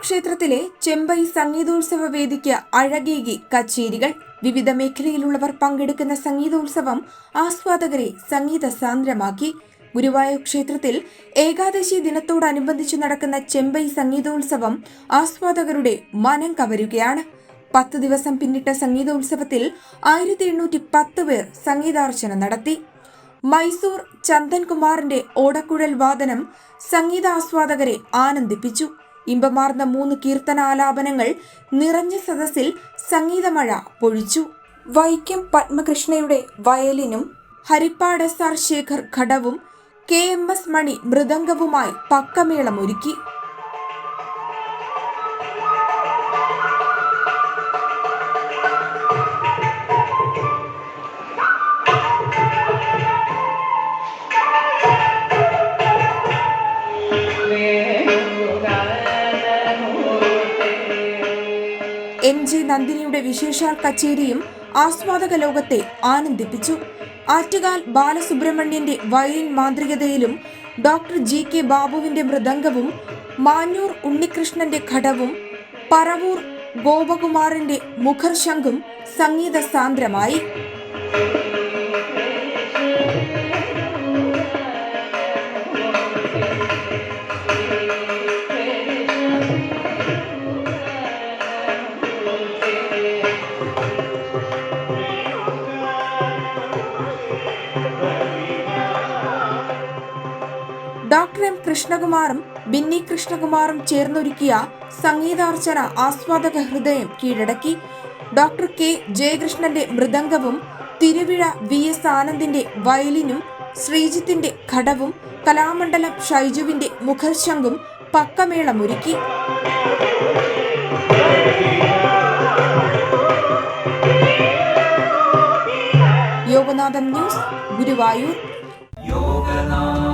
ക്ഷേത്രത്തിലെ ചെമ്പൈ സംഗീതോത്സവ വേദിക്ക് അഴകേകി കച്ചേരികൾ. വിവിധ മേഖലയിലുള്ളവർ പങ്കെടുക്കുന്ന സംഗീതോത്സവം ആസ്വാദകരെ സംഗീത സാന്ദ്രമാക്കി. ഗുരുവായൂർ ക്ഷേത്രത്തിൽ ഏകാദശി ദിനത്തോടനുബന്ധിച്ച് നടക്കുന്ന ചെമ്പൈ സംഗീതോത്സവം ആസ്വാദകരുടെ മനം കവരുകയാണ്. പത്ത് ദിവസം പിന്നിട്ട സംഗീതോത്സവത്തിൽ ആയിരത്തി എണ്ണൂറ്റി പത്ത് പേർ സംഗീതാർച്ചന നടത്തി. മൈസൂർ ചന്ദൻകുമാറിന്റെ ഓടക്കുഴൽ വാദനം സംഗീതാസ്വാദകരെ ആനന്ദിപ്പിച്ചു. ഇമ്പമാർന്ന മൂന്ന് കീർത്തനാലാപനങ്ങൾ നിറഞ്ഞ സദസ്സിൽ സംഗീതമഴ പൊഴിച്ചു. വൈക്കം പത്മകൃഷ്ണയുടെ വയലിനും ഹരിപ്പാട് സർ ശേഖർ ഘടവും കെ എം എസ് മണി മൃദംഗവുമായി പക്കമേളമൊരുക്കി. എം ജി നന്ദിനിയുടെ വിശേഷാൽ കച്ചേരിയും ആസ്വാദക ലോകത്തെ ആനന്ദിപ്പിച്ചു. ആറ്റുകാൽ ബാലസുബ്രഹ്മണ്യന്റെ വയലിൻ മാന്ത്രികതയിലും ഡോക്ടർ ജി കെ ബാബുവിന്റെ മൃദംഗവും മാഞ്ഞൂർ ഉണ്ണികൃഷ്ണന്റെ ഘടവും പറവൂർ ഗോപകുമാറിന്റെ മുഖർശംഖും സംഗീത സാന്ദ്രമായി ഡോക്ടർ എം കൃഷ്ണകുമാറും ബിന്നി കൃഷ്ണകുമാറും ചേർന്നൊരുക്കിയ സംഗീതാർച്ചന ആസ്വാദക ഹൃദയം കീഴടക്കി. ഡോക്ടർ കെ ജയകൃഷ്ണന്റെ മൃദംഗവും തിരുവിഴ വി എസ് ആനന്ദിന്റെ വയലിനും ശ്രീജിത്തിന്റെ ഘടവും കലാമണ്ഡലം ഷൈജുവിന്റെ മുഖശങ്കും പക്കമേളമൊരുക്കി. യോഗനാഥൻ ന്യൂസ് ഗുരുവായൂർ. യോഗനാഥ